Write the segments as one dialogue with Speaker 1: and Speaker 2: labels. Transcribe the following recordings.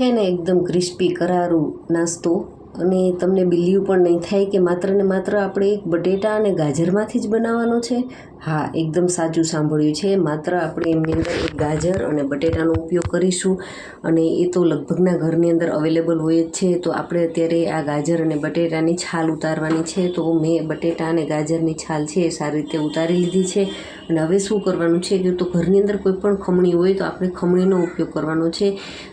Speaker 1: છે ને એકદમ ક્રિસ્પી કરારું નાસ્તો. અને તમને બિલીવ પણ નહીં થાય કે માત્ર ને માત્ર આપણે એક બટેટા અને ગાજરમાંથી જ બનાવવાનો છે. હા, એકદમ સાચું સાંભળ્યું છે. માત્ર આપણે એમની અંદર એક ગાજર અને બટેટાનો ઉપયોગ કરીશું અને એ તો લગભગના ઘરની અંદર અવેલેબલ હોય જ છે. તો આપણે અત્યારે આ ગાજર અને બટેટાની છાલ ઉતારવાની છે. તો મેં બટેટા અને ગાજરની છાલ છે એ સારી રીતે ઉતારી લીધી છે. અને હવે શું કરવાનું છે કે તો ઘરની અંદર કોઈ પણ ખમણી હોય તો આપણે ખમણીનો ઉપયોગ કરવાનો છે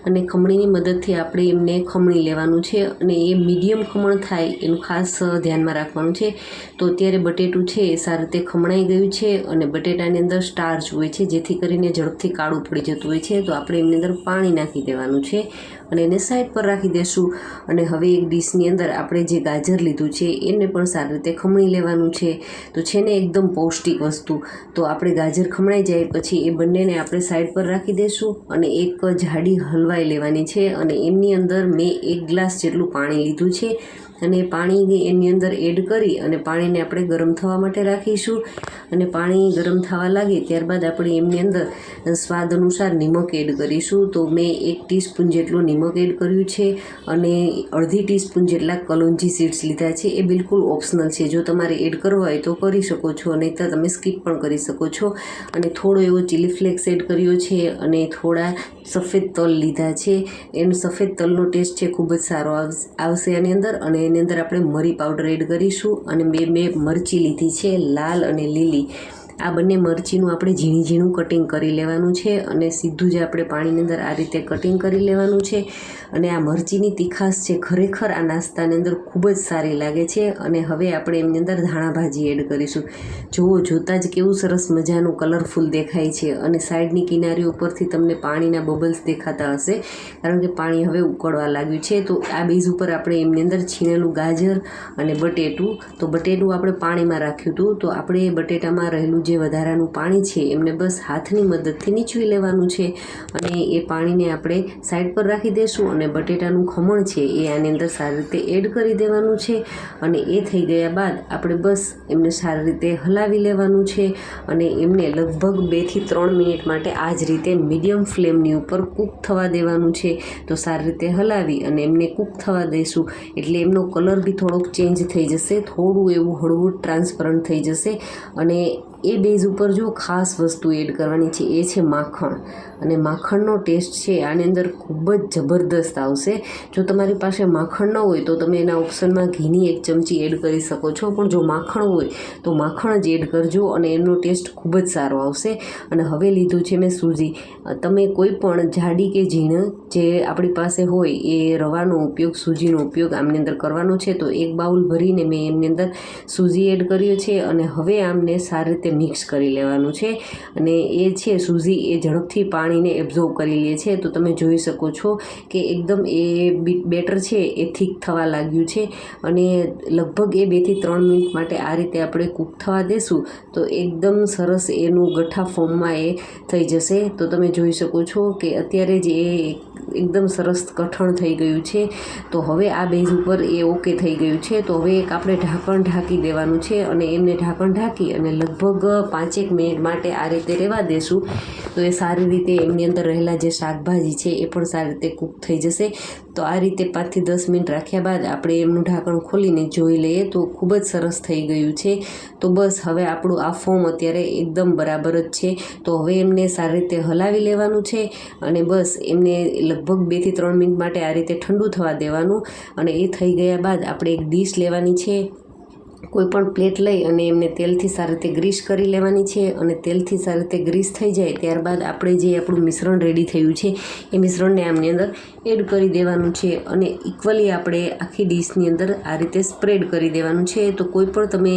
Speaker 1: અને ખમણીની મદદથી આપણે એમને ખમણી લેવાનું છે અને એ મીડિયમ ખમણ થાય એનું ખાસ ધ્યાનમાં રાખવાનું છે. તો અત્યારે બટેટું છે એ સારી રીતે ખમણાઈ ગયું છે અને બટેટાની અંદર સ્ટાર્ચ હોય છે, જેથી કરીને ઝડપથી કાળું પડી જતું હોય છે, તો આપણે એમની અંદર પાણી નાખી દેવાનું છે. અને એને સાઈડ પર રાખી દેશું. અને હવે એક ડીશની અંદર આપણે જે ગાજર લીધું છે, એને પણ સારી રીતે ખમણી લેવાનું છે. તો છે ને એકદમ પૌષ્ટિક વસ્તુ. તો આપણે ગાજર ખમણાઈ જાય પછી એ બંનેને આપણે સાઈડ પર રાખી દઈશું અને એક જાડી હલવાઈ લેવાની છે અને એમની અંદર મેં એક ગ્લાસ જેટલું પાણી લીધું છે. અને પાણી એની અંદર એડ કરી અને પાણીને આપણે ગરમ થવા માટે રાખીશું. અને પાણી ગરમ થવા લાગે ત્યારબાદ આપણે એમની અંદર સ્વાદ અનુસાર નિમક એડ કરીશું. તો મેં એક ટીસ્પૂન જેટલું નિમક એડ કર્યું છે અને અડધી ટીસ્પૂન જેટલા કલોંજી સીડ્સ લીધા છે. એ બિલકુલ ઓપ્શનલ છે. જો તમારે એડ કરવા હોય તો કરી શકો છો, નહીં તો તમે સ્કીપ પણ કરી શકો છો. અને થોડો એવો ચીલી ફ્લેક્સ એડ કર્યો છે અને થોડા સફેદ તલ લીધા છે. એનો સફેદ તલનો ટેસ્ટ છે ખૂબ જ સારો આવશે આની અંદર. અને એની અંદર આપણે મરી પાવડર એડ કરીશું. અને બે બે મરચી લીધી છે, લાલ અને લીલી. આ બંને મરચીનું આપણે ઝીણી ઝીણું કટિંગ કરી લેવાનું છે અને સીધું જ આપણે પાણીની અંદર આ રીતે કટિંગ કરી લેવાનું છે. અને આ મરચીની તીખાશ છે ખરેખર આ નાસ્તાની અંદર ખૂબ જ સારી લાગે છે અને હવે આપણે એમની અંદર ધાણા ભાજી એડ કરીશું. જુઓ, જોતાં જ કેવું સરસ મજાનું કલરફુલ દેખાય છે અને સાઈડની કિનારીઓ ઉપરથી તમને પાણીના બબલ્સ દેખાતા હશે. કારણ કે પાણી હવે ઉકળવા લાગ્યું છે, તો આ બેઝ ઉપર આપણે એમની અંદર છીણેલું ગાજર અને બટેટું. તો બટેટું આપણે પાણીમાં રાખ્યું હતું, તો આપણે બટેટામાં રહેલું જે વધારાનું પાણી છે, એમને બસ હાથની મદદથી નીચવી લેવાનું છે અને એ પાણીને આપણે સાઈડ પર રાખી દઈશું અને બટેટાનું ખમણ છે એ આની અંદર સારી રીતે એડ કરી દેવાનું છે અને એ થઈ ગયા બાદ આપણે બસ એમને સારી રીતે હલાવી લેવાનું છે અને એમને લગભગ બેથી ત્રણ મિનિટ માટે આ જ રીતે મીડિયમ ફ્લેમની ઉપર કૂક થવા દેવાનું છે. તો સારી રીતે હલાવી અને એમને કૂક થવા દઈશું એટલે એમનો કલર બી થોડોક ચેન્જ થઈ જશે, થોડું એવું હળવું ટ્રાન્સપરન્ટ થઈ જશે અને એ બેઝ ઉપર જો ખાસ વસ્તુ એડ કરવાની છે, એ છે માખણ. અને માખણનો ટેસ્ટ છે, આની અંદર ખૂબ જ જબરદસ્ત આવશે. જો તમારી પાસે માખણ ન હોય, તો તમે એના ઓપ્શનમાં ઘીની એક ચમચી એડ કરી શકો છો. પણ જો માખણ હોય, તો માખણ જ એડ કરજો અને એનો ટેસ્ટ ખૂબ જ સારો આવશે. અને હવે લીધું છે મેં સૂજી. તમે કોઈ પણ જાડી કે ઝીણ જે આપણી પાસે હોય, એ રવાનો ઉપયોગ, સૂજીનો ઉપયોગ આમની અંદર કરવાનો છે, તો એક બાઉલ ભરીને મેં એમની અંદર સૂજી એડ કર્યો છે. અને હવે આમને સારી રીતે મિક્સ કરી લેવાનું છે અને એ છે સૂઝી એ ઝડપથી પાણીને એબ્ઝોર્વ કરી લે છે. તો તમે જોઈ શકો છો કે એકદમ એ બેટર છે, એ થીક થવા લાગ્યું છે અને લગભગ એ બેથી ત્રણ મિનિટ માટે આ રીતે આપણે કૂક થવા દેશું તો એકદમ સરસ એનું ગઠ્ઠા ફોર્મમાં એ થઈ જશે. તો તમે જોઈ શકો છો કે અત્યારે જ એ એકદમ સરસ કઠણ થઈ ગયું છે. તો હવે આ બેઝ ઉપર એ ઓકે થઈ ગયું છે. તો હવે એક આપણે ઢાંકણ ઢાંકી દેવાનું છે અને એમને ઢાંકણ ઢાંકી અને લગભગ પાંચેક મિનિટ માટે આ રીતે રહેવા દેશું. તો એ સારી રીતે એમની અંદર રહેલા જે શાકભાજી છે એ પણ સારી રીતે કૂક થઈ જશે. તો આ રીતે પાંચથી દસ મિનિટ રાખ્યા બાદ આપણે એમનું ઢાંકણ ખોલીને જોઈ લઈએ તો ખૂબ જ સરસ થઈ ગયું છે. તો બસ હવે આપણું આ ફોર્મ અત્યારે એકદમ બરાબર જ છે. તો હવે એમને સારી રીતે હલાવી લેવાનું છે અને બસ એમને લગભગ બેથી ત્રણ મિનિટ માટે આ રીતે ઠંડુ થવા દેવાનું. અને એ થઈ ગયા બાદ આપણે એક ડીશ લેવાની છે. કોઈ પણ પ્લેટ લઈ અને એમને તેલથી સારી રીતે ગ્રીસ કરી લેવાની છે અને તેલથી સારી રીતે ગ્રીસ થઈ જાય ત્યારબાદ આપણે જે આપણું મિશ્રણ રેડી થયું છે, એ મિશ્રણને આમની અંદર એડ કરી દેવાનું છે અને ઇક્વલી આપણે આખી ડીશની અંદર આ રીતે સ્પ્રેડ કરી દેવાનું છે. તો કોઈ પણ તમે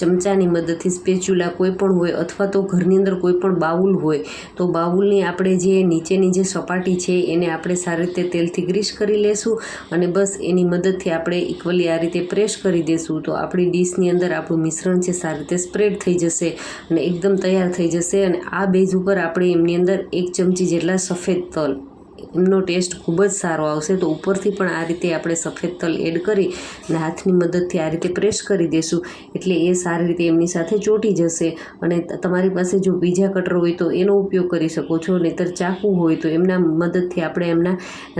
Speaker 1: ચમચાની મદદથી સ્પેચ્યુલા કોઈ પણ હોય અથવા તો ઘરની અંદર કોઈ પણ બાઉલ હોય, તો બાઉલની આપણે જે નીચેની જે સપાટી છે એને આપણે સારી રીતે તેલથી ગ્રીસ કરી લેશું અને બસ એની મદદથી આપણે ઇક્વલી આ રીતે પ્રેસ કરી દેશું. તો આપણી ડીશની અંદર આપણું મિશ્રણ છે, સારી રીતે સ્પ્રેડ થઈ જશે અને એકદમ તૈયાર થઈ જશે અને આ બેઝ ઉપર આપણે એમની અંદર એક ચમચી જેટલા સફેદ તલ. એમનો ટેસ્ટ ખૂબ જ સારો આવશે. તો ઉપરથી પણ આ રીતે આપણે સફેદ તલ એડ કરી અને હાથની મદદથી આ રીતે પ્રેસ કરી દેશું એટલે એ સારી રીતે એમની સાથે ચોંટી જશે અને તમારી પાસે જો બીજા કટર હોય તો એનો ઉપયોગ કરી શકો છો. નહીતર ચાકુ હોય તો એમના મદદથી આપણે એમના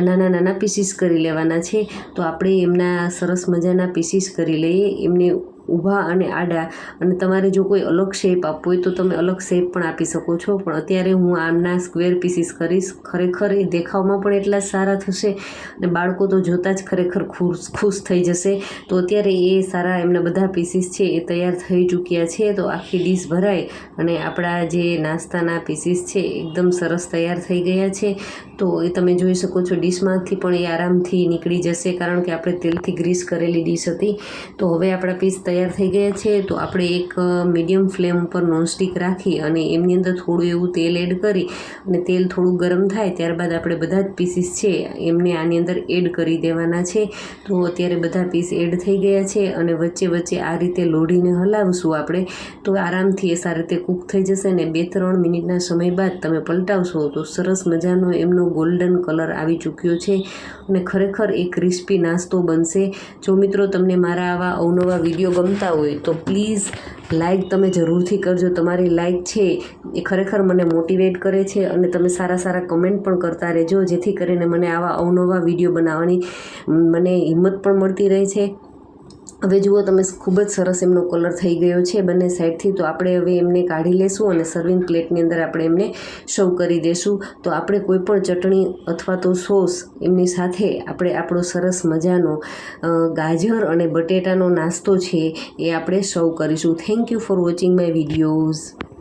Speaker 1: નાના નાના પીસીસ કરી લેવાના છે. તો આપણે એમના સરસ મજાના પીસીસ કરી લઈએ. એમને ઊભા અને આડા. અને તમારે જો કોઈ અલગ શેપ આપવો હોય તો તમે અલગ શેપ પણ આપી શકો છો. પણ અત્યારે હું આમના સ્ક્વેર પીસીસ કરીશ. ખરેખર એ દેખાવમાં પણ એટલા સારા થશે. અને બાળકો તો જોતાં જ ખરેખર ખુશ ખુશ થઈ જશે. તો અત્યારે એ સારા એમના બધા પીસીસ છે એ તૈયાર થઈ ચૂક્યા છે. તો આખી ડીશ ભરાય. અને આપણા જે નાસ્તાના પીસીસ છે એકદમ સરસ તૈયાર થઈ ગયા છે. તો એ તમે જોઈ શકો છો ડીશમાંથી પણ એ આરામથી નીકળી જશે. કારણ કે આપણે તેલથી ગ્રીસ કરેલી ડીશ હતી. તો હવે આપણા પીસ તૈયાર થઈ ગયા છે, તો આપણે એક મીડિયમ ફ્લેમ ઉપર નોનસ્ટિક રાખી અને એમની અંદર થોડું એવું તેલ એડ કરી અને તેલ થોડું ગરમ થાય ત્યારબાદ આપણે બધા જ પીસીસ છે, એમને આની અંદર એડ કરી દેવાના છે. તો અત્યારે બધા પીસ એડ થઈ ગયા છે અને વચ્ચે વચ્ચે આ રીતે લોઢીને હલાવશું આપણે. તો આરામથી એ સારી રીતે કૂક થઈ જશે ને બે ત્રણ મિનિટના સમય બાદ તમે પલટાવશો તો સરસ મજાનો એમનો ગોલ્ડન કલર આવી ચૂક્યો છે અને ખરેખર એ ક્રિસ્પી નાસ્તો બનશે. જો મિત્રો તમને મારા આવા અવનવા વીડિયો ગમતા હોય તો પ્લીઝ લાઇક તમે જરૂરથી કરજો. તમારી લાઈક છે એ ખરેખર મને મોટિવેટ કરે છે અને તમે સારા સારા કમેન્ટ પણ કરતા રહેજો, જેથી કરીને મને આવા અવનવા વીડિયો બનાવવાની મને હિંમત પણ મળતી રહે છે. હવે જુઓ તમે, ખૂબ જ સરસ એમનો કલર થઈ ગયો છે બંને સાઈડથી તો આપણે હવે એમને કાઢી લેશું અને સર્વિંગ પ્લેટની અંદર આપણે એમને સર્વ કરી દેશું. તો આપણે કોઈ પણ ચટણી અથવા તો સોસ એમની સાથે આપણે આપણો સરસ મજાનો ગાજર અને બટેટાનો નાસ્તો છે એ આપણે સર્વ કરીશું. Thank you for watching my videos